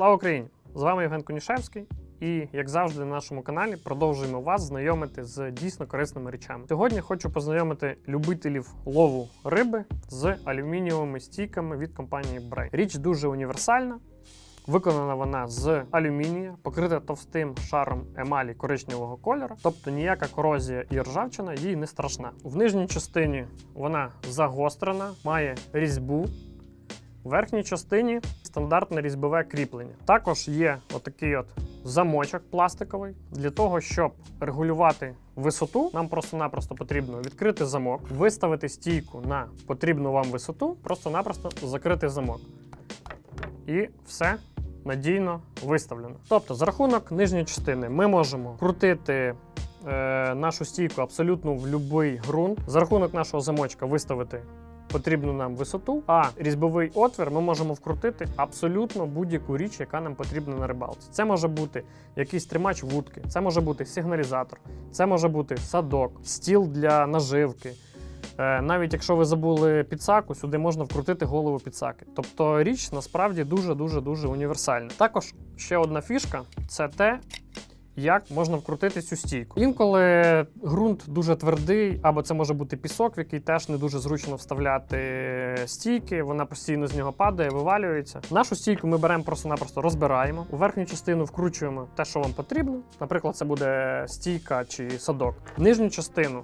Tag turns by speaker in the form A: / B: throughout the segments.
A: Слава Україні! З вами Євген Конішевський. І, як завжди, на нашому каналі продовжуємо вас знайомити з дійсно корисними речами. Сьогодні хочу познайомити любителів лову риби з алюмінієвими стійками від компанії Bray. Річ дуже універсальна. Виконана вона з алюмінія, покрита товстим шаром емалі коричневого кольору, тобто ніяка корозія і ржавчина їй не страшна. В нижній частині вона загострена, має різьбу. В верхній частині стандартне різьбове кріплення. Також є отакий от замочок пластиковий. Для того, щоб регулювати висоту, нам просто-напросто потрібно відкрити замок, виставити стійку на потрібну вам висоту, просто-напросто закрити замок. І все надійно виставлено. Тобто, за рахунок нижньої частини ми можемо крутити. е, Нашу стійку абсолютно в будь-який ґрунт. За рахунок нашого замочка виставити потрібну нам висоту, а різьбовий отвір ми можемо вкрутити абсолютно будь-яку річ, яка нам потрібна на рибалці. Це може бути якийсь тримач вудки, це може бути сигналізатор, це може бути садок, стіл для наживки. Е, Навіть якщо ви забули підсаку, сюди можна вкрутити голову підсаки. Тобто річ насправді дуже дуже дуже універсальна. Також ще одна фішка це те, як можна вкрутити цю стійку. Інколи ґрунт дуже твердий, або це може бути пісок, в який теж не дуже зручно вставляти стійки. Вона постійно з нього падає, вивалюється. Нашу стійку ми беремо просто-напросто розбираємо. У верхню частину вкручуємо те, що вам потрібно. Наприклад, це буде стійка чи садок. Нижню частину.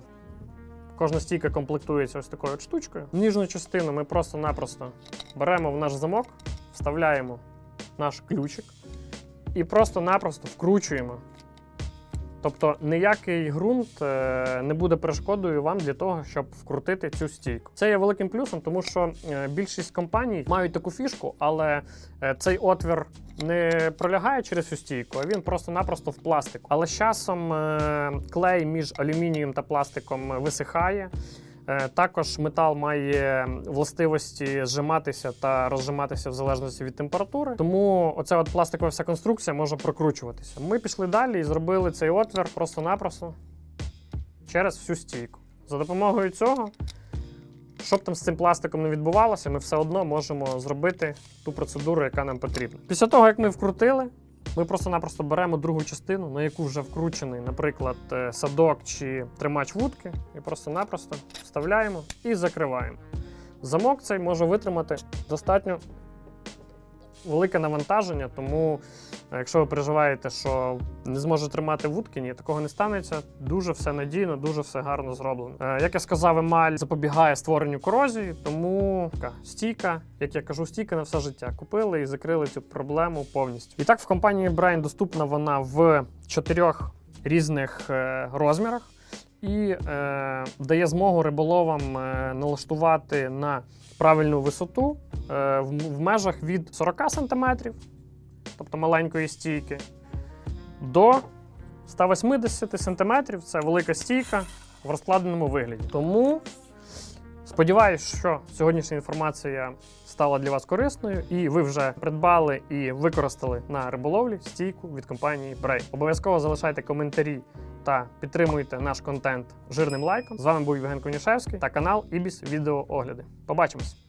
A: Кожна стійка комплектується ось такою от штучкою. Нижню частину ми просто-напросто беремо в наш замок, вставляємо наш ключик і просто-напросто вкручуємо. Тобто ніякий ґрунт е, не буде перешкодою вам для того, щоб вкрутити цю стійку. Це є великим плюсом, тому що е, більшість компаній мають таку фішку, але е, цей отвір не пролягає через всю стійку, а він просто-напросто в пластику. Але з часом клей між алюмінієм та пластиком висихає. Е, Також метал має властивості зжиматися та розжиматися в залежності від температури. Тому оця от пластикова вся конструкція може прокручуватися. Ми пішли далі і зробили цей отвір просто-напросто через всю стійку. За допомогою цього, щоб там з цим пластиком не відбувалося, ми все одно можемо зробити ту процедуру, яка нам потрібна. Після того, як ми вкрутили, ми просто-напросто беремо другу частину, на яку вже вкручений, наприклад, е, садок чи тримач вудки, і просто-напросто вставляємо і закриваємо. Замок цей може витримати достатньо велике навантаження, тому е, якщо ви переживаєте, що не зможе тримати вудки, ні, такого не станеться. Дуже все надійно, дуже все гарно зроблено. Е, Як я сказав, емаль запобігає створенню корозії, тому така стійка, як я кажу, стійка на все життя. Купили і закрили цю проблему повністю. І так, в компанії Brain доступна вона в чотирьох різних е, розмірах. І е, дає змогу риболовам е, налаштувати на правильну висоту е, в, в межах від 40 см, тобто маленької стійки, до 180 см це велика стійка в розкладеному вигляді. Тому сподіваюся, що сьогоднішня інформація стала для вас корисною, і ви вже придбали і використали на риболовлі стійку від компанії Bray. Обов'язково залишайте коментарі та підтримуйте наш контент жирним лайком. З вами був Євген Конішевський та канал Ібіс Відеоогляди. Побачимось!